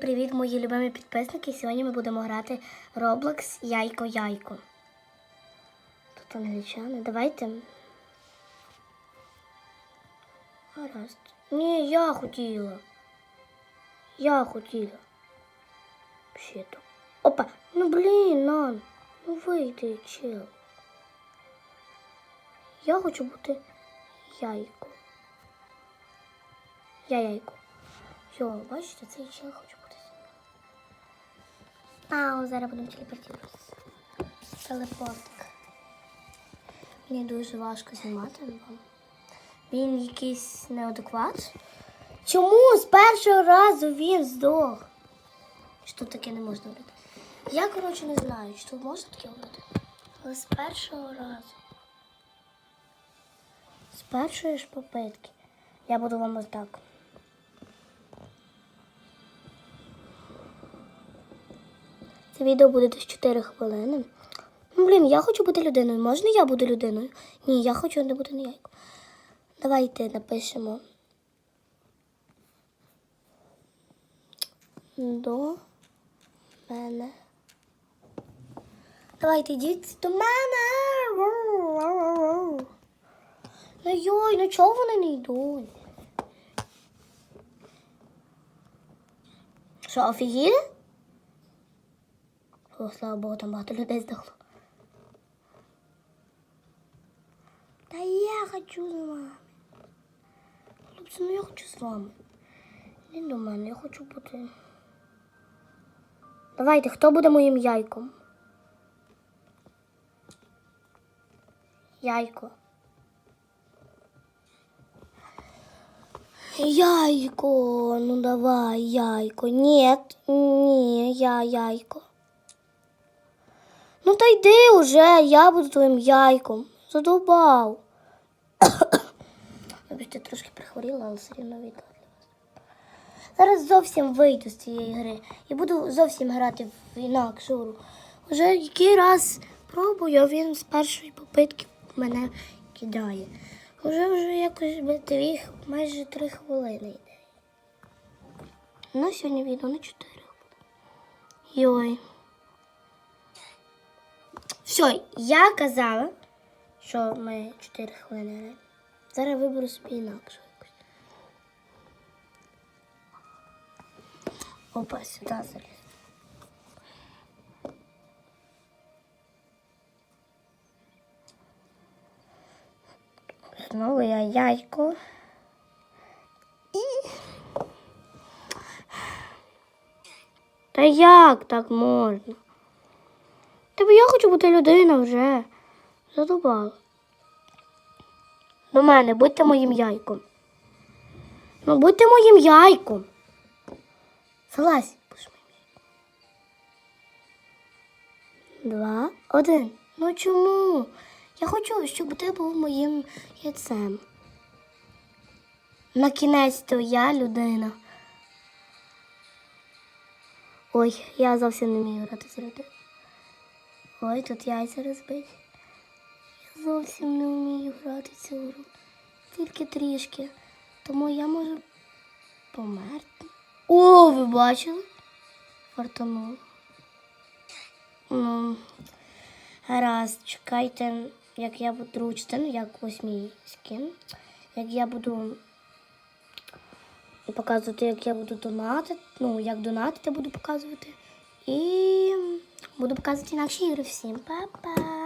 Привіт, мої любимі підписники. Сьогодні ми будемо грати Roblox Яйко-Яйко. Тут англічани. Давайте. Гаразд. Ні, я хотіла. Я хотіла. Щито. Опа, ну блін, Нан. Ну вийди, чел. Я хочу бути яйко. Я яйко. Йо, бачите, цей чел хоче бути. Ау, зараз будемо телепортуватися. Телепортик. Мені дуже важко знімати вам. Він якийсь неадекват. Чому з першого разу він здох? Що таке не можна робити? Я, коротше, не знаю, що можна таке робити. Але з першого разу. З першої ж попитки. Я буду вам ось так. Це відео буде десь 4 хвилини. Ну, блін, я хочу бути людиною. Можна я буду людиною? Ні, я хочу не бути ніяко. Давайте напишемо. До мене. Давайте йдіть до мене. Ну йой, ну чого вони не йдуть? Що, офігіли? О, слава Богу, там багато людей здохло. Та я хочу з вами. Хлопці, ну я хочу з вами. Не до мене, я хочу бути. Давайте, хто буде моїм яйком? Яйко. Яйко, ну давай, яйко. Нет, ні, я яйко. Ну та йди уже, я буду твоїм яйком. Задовбав. Вибачте, трошки прихворіла, але все для вас. Зараз зовсім вийду з цієї гри і буду зовсім грати в інакшу. Уже який раз пробую, а він з першої попитки мене кидає. Уже вже якось дві, майже три хвилини йде. Ну, сьогодні відео на чотири. Йой. Все, я казала, що ми 4 хвилини. Зараз виберу собі інакше. Опа, сюди заліз. Знову я яйко. І... Та як так можна? Та я хочу бути людина вже. Задобала. До мене, будьте моїм яйком. Ну, будьте моїм яйком. Залазь, яйком. Два, один. Ну чому? Я хочу, щоб ти був моїм яйцем. На кінець то я людина. Ой, я зовсім не вмію грати з людиною. Ой, тут яйця розбиті. Я зовсім не вмію грати цю гру. Тільки трішки. Тому я можу померти. О, ви бачили? Фартануло. Ну, гаразд, чекайте, як я буду другу частину, як ось мій скін. Як я буду показувати, як я буду донатити. Ну, як донатити буду показувати. І буду показувати інакші ігри всім. Па-па!